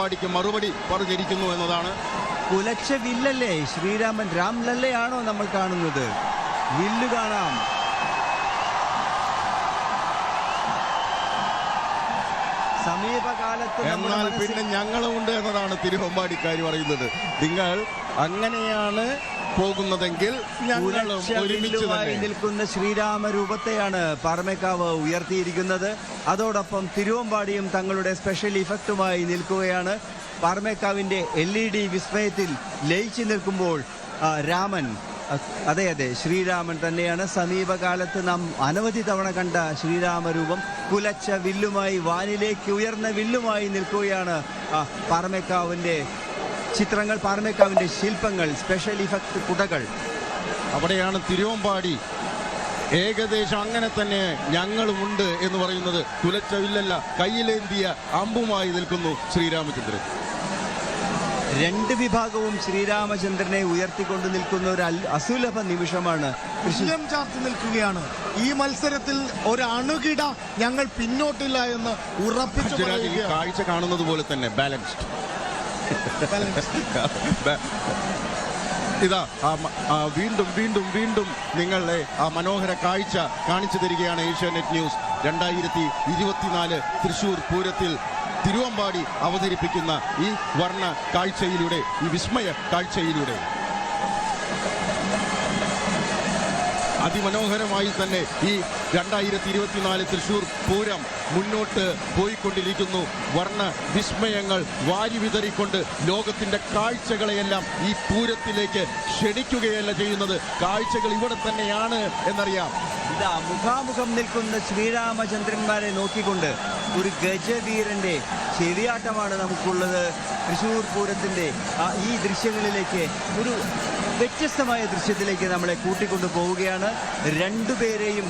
തിരുവമ്പാടിക്ക് മറുപടി പറഞ്ഞിരിക്കുന്നു എന്നതാണ്. കുലച്ച വില്ലല്ലേ ശ്രീരാമൻ രാംലല്ലയാണോ നമ്മൾ കാണുന്നത്? വില്ല് കാണാം. സമീപകാലത്ത് എന്നാൽ പിന്നെ പിന്നെ ഞങ്ങളുമുണ്ട് എന്നതാണ് തിരുവമ്പാടിക്കാർ പറയുന്നത്. നിങ്ങൾ അങ്ങനെയാണ് പോകുന്നതെങ്കിൽ ഞങ്ങളും ഒരുമിച്ച് നിൽക്കുന്ന ശ്രീരാമ രൂപത്തെയാണ് പാറമേക്കാവ് ഉയർത്തിയിരിക്കുന്നത്. അതോടൊപ്പം തിരുവമ്പാടിയും തങ്ങളുടെ സ്പെഷ്യൽ ഇഫക്റ്റുമായി നിൽക്കുകയാണ്. പാറമേക്കാവിന്റെ എൽ ഇ ഡി വിസ്മയത്തിൽ ലയിച്ചു നിൽക്കുമ്പോൾ രാമൻ അതെ അതെ. ശ്രീരാമൻ തന്നെയാണ് സമീപകാലത്ത് നാം അനവധി തവണ കണ്ട ശ്രീരാമരൂപം. കുലച്ച വില്ലുമായി വാനിലേക്ക് ഉയർന്ന വില്ലുമായി നിൽക്കുകയാണ് പാറമേക്കാവിന്റെ ചിത്രങ്ങൾ പാറമേക്കാവിന്റെ ശില്പങ്ങൾ സ്പെഷ്യൽ ഇഫക്ട് കുടകൾ. അവിടെയാണ് തിരുവമ്പാടി. ഏകദേശം അങ്ങനെ തന്നെ ഞങ്ങളുമുണ്ട് എന്ന് പറയുന്നത്. കുലച്ച വില്ലല്ല കയ്യിലേന്തിയ അമ്പുമായി നിൽക്കുന്നു ശ്രീരാമചന്ദ്രൻ. രണ്ട് വിഭാഗവും ശ്രീരാമചന്ദ്രനെ ഉയർത്തിക്കൊണ്ട് നിൽക്കുന്ന ഒരു അസുലഭ നിമിഷമാണ് കൃഷ്ണം തുല്യം ചാർത്തി നിൽക്കുകയാണ്. ഈ മത്സരത്തിൽ ഒരു അണുകിട ഞങ്ങൾ പിന്നോട്ടില്ല എന്ന് ഉറപ്പിച്ചു പറയുകയാണ്. കാഴ്ച കാണുന്നത് പോലെ തന്നെ ബാലൻസ്ഡ് ഇതാ വീണ്ടും വീണ്ടും വീണ്ടും നിങ്ങളെ ആ മനോഹര കാഴ്ച കാണിച്ചു തരികയാണ് ഏഷ്യാനെറ്റ് ന്യൂസ്. രണ്ടായിരത്തി ഇരുപത്തിനാല് തൃശൂർ പൂരത്തിൽ തിരുവമ്പാടി അവതരിപ്പിക്കുന്ന ഈ വർണ കാഴ്ചയിലൂടെ ഈ വിസ്മയ കാഴ്ചയിലൂടെ. അതിമനോഹരമായി തന്നെ ഈ രണ്ടായിരത്തി ഇരുപത്തിനാല് തൃശൂർ പൂരം മുന്നോട്ട് പോയിക്കൊണ്ടിരിക്കുന്നു. വർണ വിസ്മയങ്ങൾ വാരി വിതറിക്കൊണ്ട് ലോകത്തിന്റെ കാഴ്ചകളെയെല്ലാം ഈ പൂരത്തിലേക്ക് ക്ഷണിക്കുകയല്ല ചെയ്യുന്നത്. കാഴ്ചകൾ ഇവിടെ തന്നെയാണ് എന്നറിയാം. ഇതാ മുഖാമുഖം നിൽക്കുന്ന ശ്രീരാമചന്ദ്രന്മാരെ നോക്കിക്കൊണ്ട് ഒരു ഗജവീരന്റെ ശരിയാട്ടമാണ് നമുക്കുള്ളത് തൃശൂർ പൂരത്തിന്റെ ഈ ദൃശ്യങ്ങളിലേക്ക് ഒരു വ്യത്യസ്തമായ ദൃശ്യത്തിലേക്ക് നമ്മളെ കൂട്ടിക്കൊണ്ടു പോവുകയാണ്. രണ്ടുപേരെയും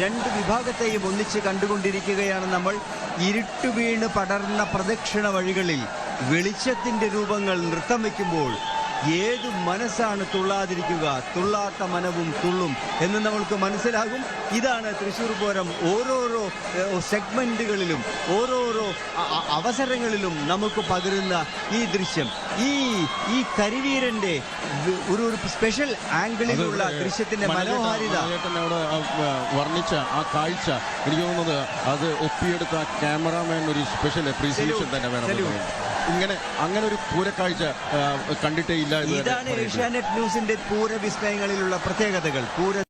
രണ്ട് വിഭാഗത്തെയും ഒന്നിച്ച് കണ്ടുകൊണ്ടിരിക്കുകയാണ് നമ്മൾ. ഇരുട്ടു വീണ് പടർന്ന പ്രദക്ഷിണ വഴികളിൽ വെളിച്ചത്തിന്റെ രൂപങ്ങൾ നൃത്തം വയ്ക്കുമ്പോൾ ഏതു മനസ്സാണ് തുള്ളാതിരിക്കുക? തുള്ളാത്ത മനവും തുള്ളും എന്ന് നമ്മൾക്ക് മനസ്സിലാകും. ഇതാണ് തൃശ്ശൂർ പൂരം ഓരോരോ സെഗ്മെന്റുകളിലും സെഗ്മെന്റുകളിലും ഓരോരോ അവസരങ്ങളിലും നമുക്ക് പകരുന്ന ഈ ദൃശ്യം. ഈ ഈ കരിവീരന്റെ വ- ഒരു ഒരു സ്പെഷ്യൽ ആംഗിളിലുള്ള ദൃശ്യത്തിന്റെ മനോഹാരിത. വർണിച്ച ആ കാഴ്ച എനിക്ക് തോന്നുന്നത് അത് ഒപ്പിയെടുത്ത ക്യാമറാമാൻ ഒരു സ്പെഷ്യൽ അപ്രീസിയേഷൻ തന്നെ വേണം. ഇങ്ങനെ അങ്ങനെ ഒരു പൂരക്കാഴ്ച കണ്ടിട്ടേ ഇല്ല ഇതാണ് ഏഷ്യാനെറ്റ് ന്യൂസിന്റെ പൂരവിസ്മയങ്ങളിലുള്ള പ്രത്യേകതകൾ. പൂര